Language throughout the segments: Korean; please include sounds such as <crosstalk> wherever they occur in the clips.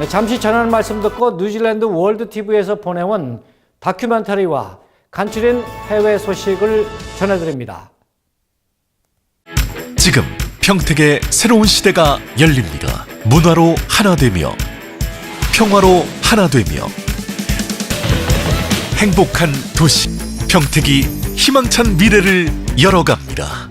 네, 잠시 전하는 말씀 듣고 뉴질랜드 월드 TV에서 보내온 다큐멘터리와 간추린 해외 소식을 전해드립니다. 지금 평택의 새로운 시대가 열립니다. 문화로 하나 되며 평화로 하나 되며 행복한 도시 평택이 희망찬 미래를 열어갑니다.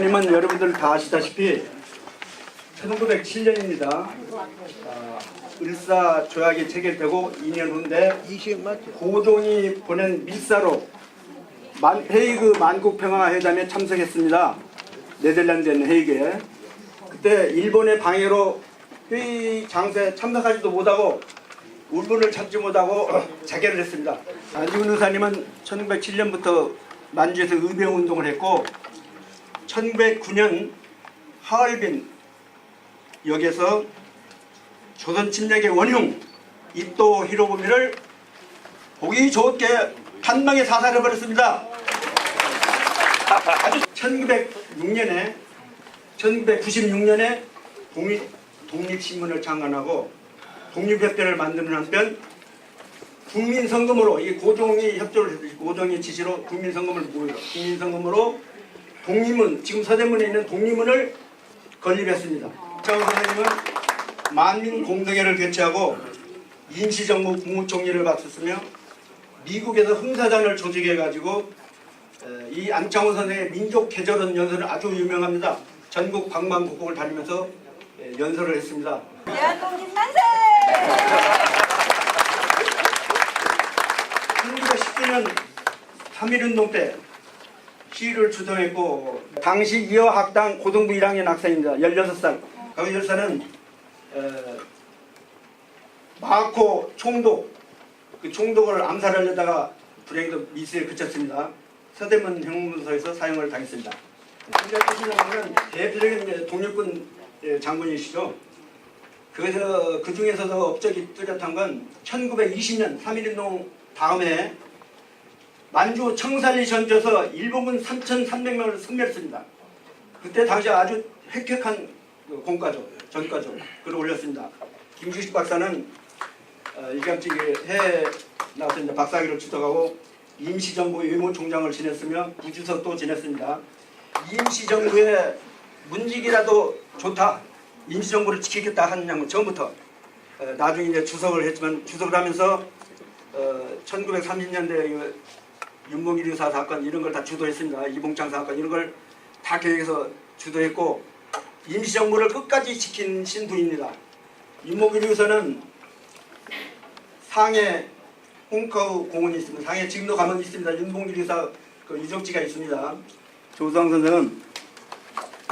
이준 열사님은 여러분들 다 아시다시피 1907년입니다. 아, 을사 조약이 체결되고 2년 후인데 고종이 보낸 밀사로 만, 헤이그 만국평화회담에 참석했습니다. 네덜란드에 있는 헤이그에. 그때 일본의 방해로 회의 장소에 참석하지도 못하고 울분을 참지 못하고 <clears throat> 자결을 했습니다. 안지훈 의사님은 1907년부터 만주에서 의병 운동을 했고 1909년 하얼빈 역에서 조선 침략의 원흉 이토 히로부미를 보기 좋게 한방에 사살해 버렸습니다. 아주 1906년에 1996년에 독립, 독립신문을 창간하고 독립협회를 만드는 한편 국민성금으로 이 고종이 협조를 고종의 지시로 국민성금을 모여 국민성금으로 독립문 지금 서대문에 있는 독립문을 건립했습니다. 정 선생님은 만민공동회를 개최하고 임시정부 국무총리를 맡았으며 미국에서 흥사단을 조직해가지고 에, 이 안창호 선생의 민족개절원 연설은 아주 유명합니다. 전국 방방곡곡을 다니면서 에, 연설을 했습니다. 대한민국 만세! 1910년 3.1운동 때 시위를 주도했고 당시 이어학당 고등부 1학년 학생입니다. 16살. 강 열사는 에, 마코 총독 그 총독을 암살하려다가 불행히도 미스에 그쳤습니다. 서대문 형무소에서 사형을 당했습니다. 김대중 대표적인 독립군 예, 장군이시죠. 그래서 그 중에서도 업적이 뚜렷한 건 1920년 3.1운동 다음에 만주 청산리 전투에서 일본군 3,300명을 섬멸했습니다. 그때 당시 아주 획획한 그 공과죠, 전과죠. 글을 올렸습니다. 김주식 박사는 어, 일감찌개 해에 이제 박사학위를 취득하고 임시정부 외무총장을 지냈으며 부주석도 지냈습니다. 임시정부의 문직이라도 좋다. 임시정부를 지키겠다 하는 양 처음부터 어, 나중에 이제 주석을 했지만 주석을 하면서 어, 1930년대 윤봉길 의사 사건 이런 걸 다 주도했습니다. 이봉창 사건 이런 걸 다 계획해서 주도했고 임시정부를 끝까지 지킨 신부입니다. 윤봉길 의사는 상해 홍커우 공원이 있습니다. 상해 지금도 가면 있습니다. 윤봉길 의사 그 유적지가 있습니다. 조성 선생은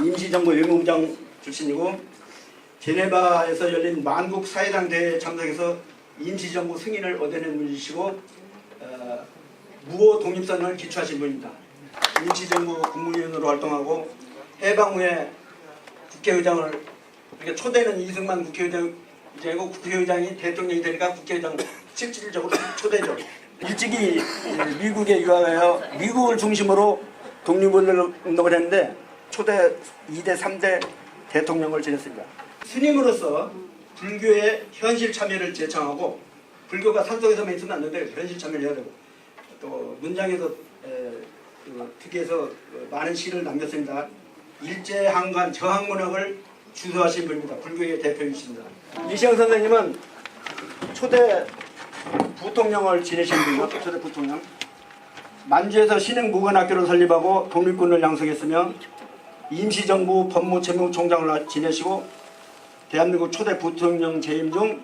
임시정부 외무부장 출신이고 제네바에서 열린 만국 사회당 대회에 참석해서 임시정부 승인을 얻어낸 분이시고 어, 무호 독립선을 기초하신 분입니다. 임시정부 국무위원으로 활동하고 해방 후에 국회의장을 그러니까 초대는 이승만 국회의장이고 국회의장이 대통령이 되니까 국회의장 실질적으로 초대죠. 일찍이 미국에 유학하여 미국을 중심으로 독립운동을 했는데 초대 2대 3대 대통령을 지냈습니다. 스님으로서 불교의 현실 참여를 제창하고 불교가 산속에서만 있으면 안 되는데 현실 참여를 해야 되고 또 문장에서 에, 그 특이해서 그 많은 시를 남겼습니다. 일제항간 저항 문학을 주도하신 분입니다. 불교의 대표이십니다. 이시영 선생님은 초대 부통령을 지내신 분이고 초대 부통령 만주에서 신흥 무관학교를 설립하고 독립군을 양성했으며 임시정부 법무재무총장을 지내시고 대한민국 초대 부통령 재임 중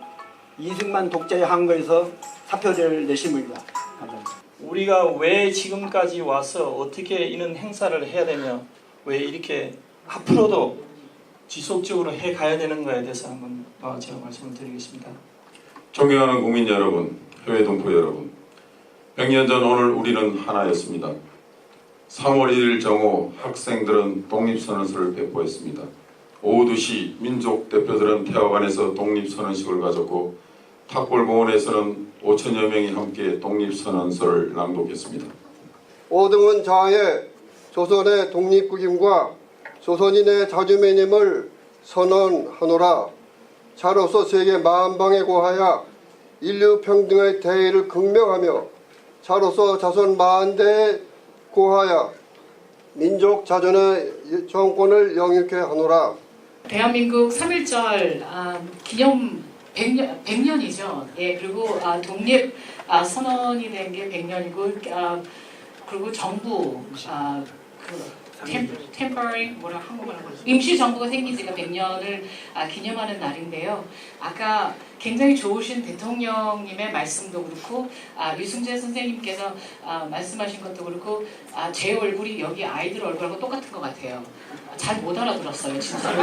이승만 독재의 항거에서 사표를 내신 분입니다. 감사합니다. 우리가 왜 지금까지 와서 어떻게 이런 행사를 해야 되며 왜 이렇게 앞으로도 지속적으로 해 가야 되는 거에 대해서 한번 어, 제가 말씀을 드리겠습니다. 존경하는 국민 여러분, 해외 동포 여러분. 100년 전 오늘 우리는 하나였습니다. 3월 1일 정오 학생들은 독립선언서를 배포했습니다. 오후 2시 민족 대표들은 태화관에서 독립선언식을 가졌고 탁골공원에서는 5천여 명이 함께 독립선언서를 낭독했습니다. 오등은 자하에 조선의 독립국임과 조선인의 자주매님을 선언하노라. 자로서 세계 만방에 고하여 인류 평등의 대의를 극명하며 자로서 자손 만대에 고하여 민족 자존의 정권을 영유케 하노라. 대한민국 3.1절 아, 기념 100년, 100년이죠. 예, 그리고 아, 독립 아, 선언이 된 게 100년이고 아, 그리고 정부 아, 그 템, 템퍼리 뭐라 한국말로? 임시 정부가 생긴 지가 100년을 아, 기념하는 날인데요. 아까 굉장히 좋으신 대통령님의 말씀도 그렇고 아, 류승재 선생님께서 아, 말씀하신 것도 그렇고 아, 제 얼굴이 여기 아이들 얼굴하고 똑같은 것 같아요. 잘 못 알아들었어요, 진짜로.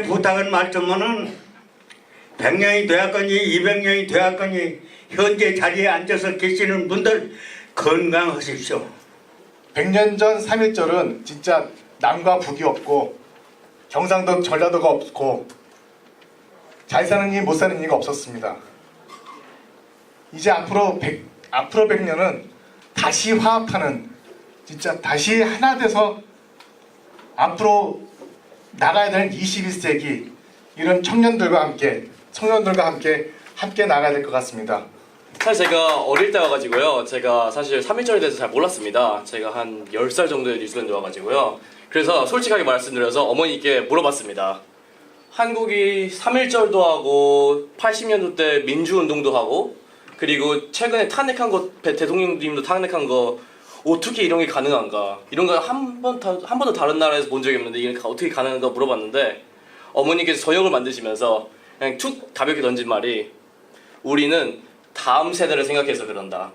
여러분들한테 부탁은 말씀은 100년이 되었거니 200년이 되었거니 현재 자리에 앉아서 계시는 분들 건강하십시오. 100년 전 3.1절은 진짜 남과 북이 없고 경상도 전라도가 없고 잘 사는 이 못 사는 이가 없었습니다. 이제 앞으로 100, 앞으로 100년은 다시 화합하는 진짜 다시 하나 돼서 앞으로 나가야 되는 21세기 이런 청년들과 함께 청년들과 함께 함께 나가야 될 것 같습니다. 사실 제가 어릴 때 와가지고요. 제가 사실 3.1절에 대해서 잘 몰랐습니다. 제가 한 10살 정도의 뉴질랜드 와가지고요. 그래서 솔직하게 말씀드려서 어머니께 물어봤습니다. 한국이 3.1절도 하고 80년도 때 민주운동도 하고 그리고 최근에 탄핵한 거 배- 대통령님도 탄핵한 거 어떻게 이런 게 가능한가 이런 거한번한 번도 다른 나라에서 본 적이 없는데 이게 어떻게 가능한가 물어봤는데 어머니께서 저녁을 만드시면서 그냥 툭 가볍게 던진 말이 우리는 다음 세대를 생각해서 그런다.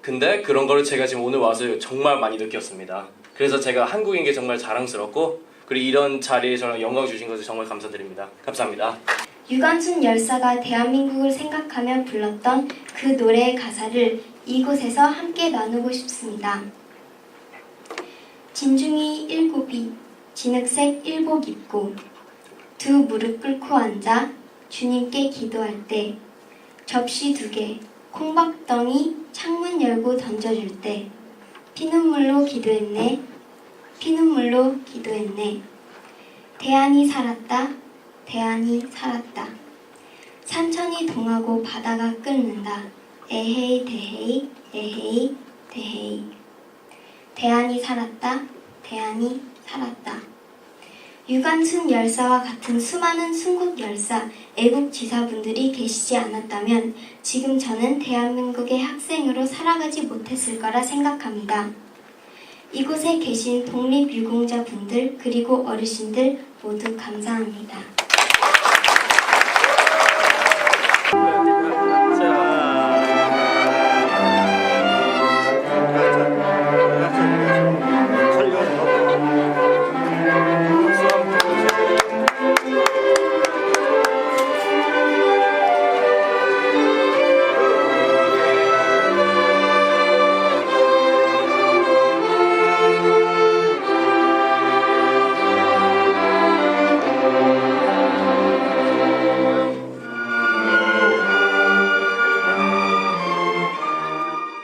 근데 그런 거를 제가 지금 오늘 와서 정말 많이 느꼈습니다. 그래서 제가 한국인 게 정말 자랑스럽고 그리고 이런 자리에 저랑 영광 주신 것을 정말 감사드립니다. 감사합니다. 유관순 열사가 대한민국을 생각하며 불렀던 그 노래의 가사를 이곳에서 함께 나누고 싶습니다. 진중이 일곱이 진흙색 일복 입고 두 무릎 꿇고 앉아 주님께 기도할 때 접시 두 개 콩밥덩이 창문 열고 던져줄 때 피눈물로 기도했네 피눈물로 기도했네 대안이 살았다 대안이 살았다 산천이 동하고 바다가 끓는다. 에헤이 대헤이 에헤이 대헤이 대안이 살았다. 대안이 살았다. 유관순 열사와 같은 수많은 순국 열사, 애국 지사분들이 계시지 않았다면 지금 저는 대한민국의 학생으로 살아가지 못했을 거라 생각합니다. 이곳에 계신 독립유공자분들 그리고 어르신들 모두 감사합니다.